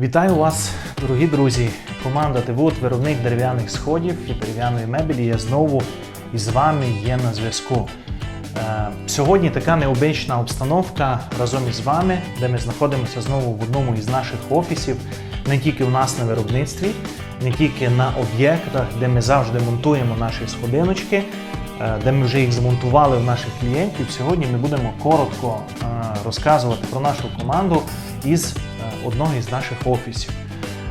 Вітаю вас, дорогі друзі! Команда Тивут, виробник дерев'яних сходів і дерев'яної мебелі. Я знову із вами є на зв'язку. Е, Сьогодні така необична обстановка разом із вами, де ми знаходимося знову в одному із наших офісів, не тільки у нас на виробництві, не тільки на об'єктах, де ми завжди монтуємо наші сходиночки, е, де ми вже їх змонтували в наших клієнтів. Сьогодні ми будемо коротко е, розказувати про нашу команду із одного із наших офісів.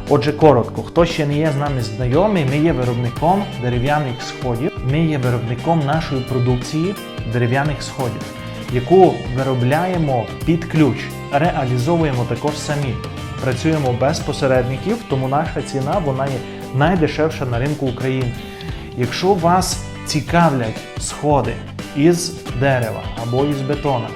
Отже, коротко, хто ще не є з нами знайомий, ми є виробником дерев'яних сходів. Ми є виробником нашої продукції дерев'яних сходів, яку виробляємо під ключ, реалізовуємо також самі. Працюємо без посередників, тому наша ціна вона є найдешевша на ринку України. Якщо вас цікавлять сходи із дерева або із бетона,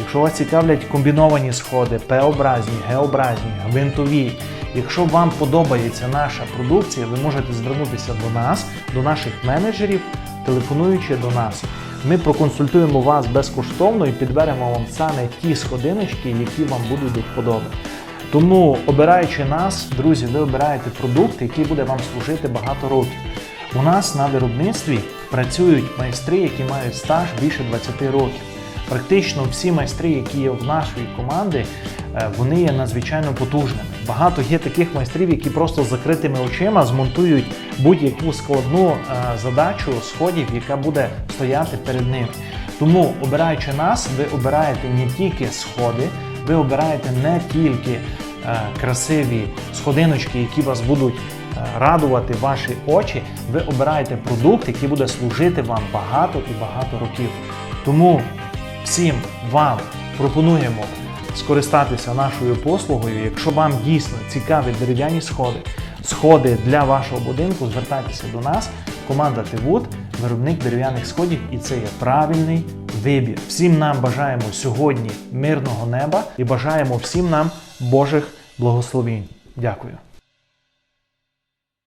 Якщо вас цікавлять комбіновані сходи, П-образні, Г-образні, гвинтові, якщо вам подобається наша продукція, ви можете звернутися до нас, до наших менеджерів, телефонуючи до нас. Ми проконсультуємо вас безкоштовно і підберемо вам саме ті сходиночки, які вам будуть до вподоби. Тому, обираючи нас, друзі, ви обираєте продукт, який буде вам служити багато років. У нас на виробництві працюють майстри, які мають стаж більше 20 років. Практично всі майстри, які є в нашій команді, е, вони є надзвичайно потужними. Багато є таких майстрів, які просто з закритими очима змонтують будь-яку складну е, задачу сходів, яка буде стояти перед ними. Тому, обираючи нас, ви обираєте не тільки сходи, ви обираєте не тільки е, красиві сходиночки, які вас будуть радувати ваші очі. Ви обираєте продукт, який буде служити вам багато і багато років. Тому всім вам пропонуємо скористатися нашою послугою. Якщо вам дійсно цікаві дерев'яні сходи, сходи для вашого будинку, звертайтеся до нас. Команда Тивуд, виробник дерев'яних сходів, і це є правильний вибір. Всім нам бажаємо сьогодні мирного неба і бажаємо всім нам Божих благословінь. Дякую.